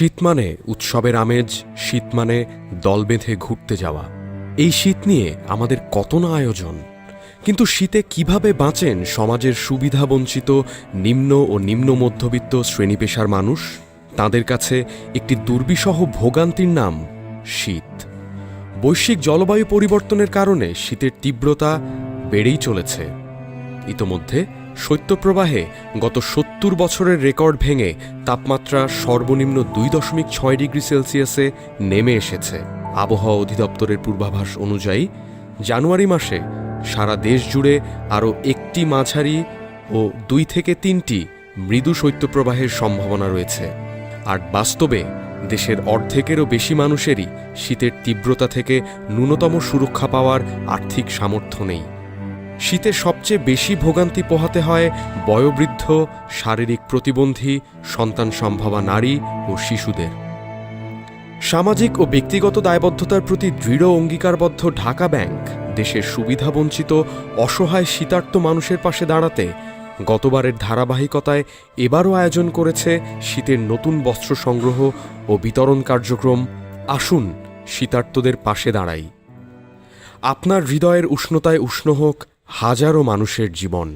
শীত মানে উৎসবের আমেজ, শীত মানে দল বেঁধে ঘুরতে যাওয়া। এই শীত নিয়ে আমাদের কত না আয়োজন। কিন্তু শীতে কীভাবে বাঁচেন সমাজের সুবিধাবঞ্চিত নিম্ন ও নিম্ন মধ্যবিত্ত শ্রেণি পেশার মানুষ? তাদের কাছে একটি দুর্বিষহ ভোগান্তির নাম শীত। বৈশ্বিক জলবায়ু পরিবর্তনের কারণে শীতের তীব্রতা বেড়েই চলেছে। ইতোমধ্যে শৈত্যপ্রবাহে গত সত্তর বছরের রেকর্ড ভেঙে তাপমাত্রা সর্বনিম্ন দুই দশমিক ছয় ডিগ্রি সেলসিয়াসে নেমে এসেছে। আবহাওয়া অধিদপ্তরের পূর্বাভাস অনুযায়ী, জানুয়ারি মাসে সারা দেশ জুড়ে আরও একটি মাঝারি ও দুই থেকে তিনটি মৃদু শৈত্যপ্রবাহের সম্ভাবনা রয়েছে। আর বাস্তবে দেশের অর্ধেকেরও বেশি মানুষেরই শীতের তীব্রতা থেকে ন্যূনতম সুরক্ষা পাওয়ার আর্থিক সামর্থ্য নেই। শীতে সবচেয়ে বেশি ভোগান্তি পোহাতে হয় বয়োবৃদ্ধ, শারীরিক প্রতিবন্ধী, সন্তান সম্ভাবা নারী ও শিশুদের। সামাজিক ও ব্যক্তিগত দায়বদ্ধতার প্রতি দৃঢ় অঙ্গীকারবদ্ধ ঢাকা ব্যাংক, দেশের সুবিধাবঞ্চিত অসহায় শীতার্ত মানুষের পাশে দাঁড়াতে গতবারের ধারাবাহিকতায় এবারও আয়োজন করেছে শীতের নতুন বস্ত্র সংগ্রহ ও বিতরণ কার্যক্রম আসুন শীতার্তদের পাশে দাঁড়াই। আপনার হৃদয়ের উষ্ণতায় উষ্ণ হোক হাজারো মানুষের জীবন।